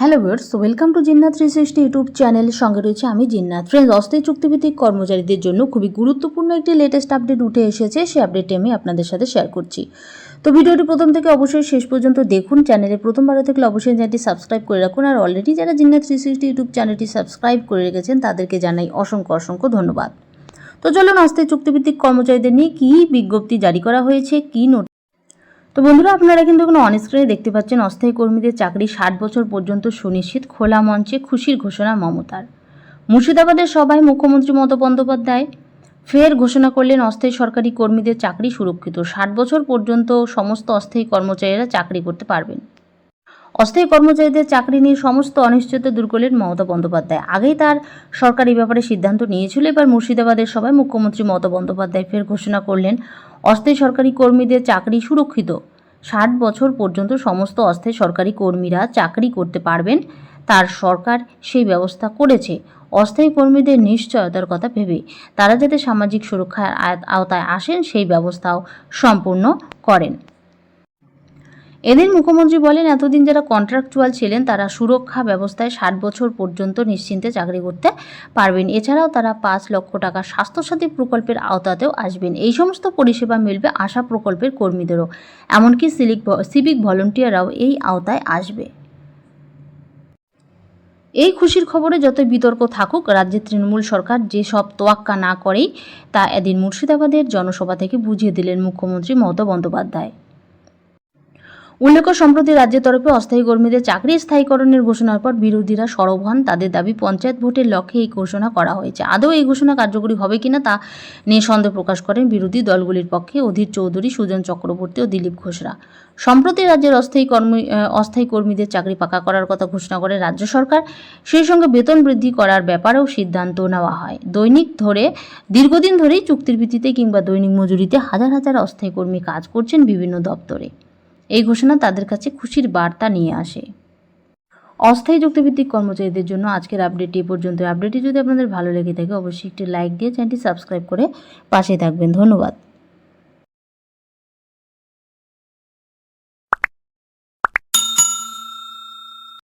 Hello viewers welcome to Jinnat three sixty YouTube চ্যানেলের সঙ্গে রয়েছে আমি জিন্নাত ফ্রেন্ডস অস্থায়ী চুক্তিভিত্তিক কর্মচারীদের জন্য খুবই গুরুত্বপূর্ণ একটি লেটেস্ট আপডেট উঠে এসেছে। সেই আপডেটটি আমি আপনাদের সাথে শেয়ার করছি। তো ভিডিওটি প্রথম থেকে অবশ্যই শেষ পর্যন্ত দেখুন। চ্যানেলে প্রথমবারে থাকলে অবশ্যই চ্যানেলটি সাবস্ক্রাইব করে রাখুন। আর অলরেডি যারা জিন্নাত থ্রি সিক্সটি ইউটিউব চ্যানেলটি সাবস্ক্রাইব করে রেখেছেন, তাদেরকে জানাই অসংখ্য অসংখ্য ধন্যবাদ। তো চলুন অস্থায়ী চুক্তিভিত্তিক কর্মচারীদের নিয়ে কী বিজ্ঞপ্তি জারি করা হয়েছে, কী নোট তো বন্ধুরা, আপনারা কিন্তু এখন অনস্ক্রিনে দেখতে পাচ্ছেন, অস্থায়ী কর্মীদের চাকরি ষাট বছর পর্যন্ত সুনিশ্চিত, খোলা মঞ্চে খুশির ঘোষণা মমতার। মুর্শিদাবাদের সভায় মুখ্যমন্ত্রী মমতা বন্দ্যোপাধ্যায় ফের ঘোষণা করলেন, অস্থায়ী সরকারি কর্মীদের চাকরি সুরক্ষিত, ষাট বছর পর্যন্ত সমস্ত অস্থায়ী কর্মচারীরা চাকরি করতে পারবেন। অস্থায়ী কর্মচারীদের চাকরি নিয়ে সমস্ত অনিশ্চয়তা দূর করলেন মমতা বন্দ্যোপাধ্যায়। আগেই তার সরকার ব্যাপারে সিদ্ধান্ত নিয়েছিল, এবার মুর্শিদাবাদের সভায় মুখ্যমন্ত্রী মমতা বন্দ্যোপাধ্যায় ফের ঘোষণা করলেন, অস্থায়ী সরকারি কর্মীদের চাকরি সুরক্ষিত। ষাট বছর পর্যন্ত সমস্ত অস্থায়ী সরকারি কর্মীরা চাকরি করতে পারবেন, তার সরকার সেই ব্যবস্থা করেছে। অস্থায়ী কর্মীদের নিশ্চয়তার কথা ভেবে তারা যাতে সামাজিক সুরক্ষার আওতায় আসেন, সেই ব্যবস্থাও সম্পূর্ণ করেন। এদিন মুখ্যমন্ত্রী বলেন, এতদিন যারা কন্ট্রাকচুয়াল ছিলেন, তারা সুরক্ষা ব্যবস্থায় ষাট বছর পর্যন্ত নিশ্চিন্তে চাকরি করতে পারবেন। এছাড়াও তারা পাঁচ লক্ষ টাকা স্বাস্থ্যসাথী প্রকল্পের আওতাতেও আসবেন। এই সমস্ত পরিষেবা মিলবে আশা প্রকল্পের কর্মীদেরও। এমনকি সিলিক সিভিক ভলেন্টিয়াররাও এই আওতায় আসবে। এই খুশির খবরে যত বিতর্ক থাকুক, রাজ্যের তৃণমূল সরকার যেসব তোয়াক্কা না করেই তা এদিন মুর্শিদাবাদের জনসভা থেকে বুঝিয়ে দিলেন মুখ্যমন্ত্রী মমতা বন্দ্যোপাধ্যায়। উল্লেখ্য, সম্প্রতি রাজ্যের তরফে অস্থায়ী কর্মীদের চাকরি স্থায়ীকরণের ঘোষণার পর বিরোধীরা সরব হন। তাদের দাবি, পঞ্চায়েত ভোটের লক্ষ্যে এই ঘোষণা করা হয়েছে। আদৌ এই ঘোষণা কার্যকরী হবে কিনা তা নিয়ে সন্দেহ প্রকাশ করেন বিরোধী দলগুলির পক্ষে অধীর চৌধুরী, সুজন চক্রবর্তী ও দিলীপ ঘোষরা। সম্প্রতি রাজ্যের অস্থায়ী কর্মী অস্থায়ী কর্মীদের চাকরি পাকা করার কথা ঘোষণা করে রাজ্য সরকার। সেই সঙ্গে বেতন বৃদ্ধি করার ব্যাপারেও সিদ্ধান্ত নেওয়া হয়। দৈনিক ধরে, দীর্ঘদিন ধরেই চুক্তির ভিত্তিতে কিংবা দৈনিক মজুরিতে হাজার হাজার অস্থায়ী কর্মী কাজ করছেন বিভিন্ন দপ্তরে। এই ঘোষণা তাদের কাছে খুশির বার্তা নিয়ে আসে। অস্থায়ী যুক্তিভিত্তিক কর্মচারীদের জন্য আজকের আপডেটটি পর্যন্ত আপডেটটি যদি আপনাদের ভালো লেগে থাকে, অবশ্যই একটি লাইক দিয়ে চ্যানেলটি সাবস্ক্রাইব করে পাশে থাকবেন। ধন্যবাদ।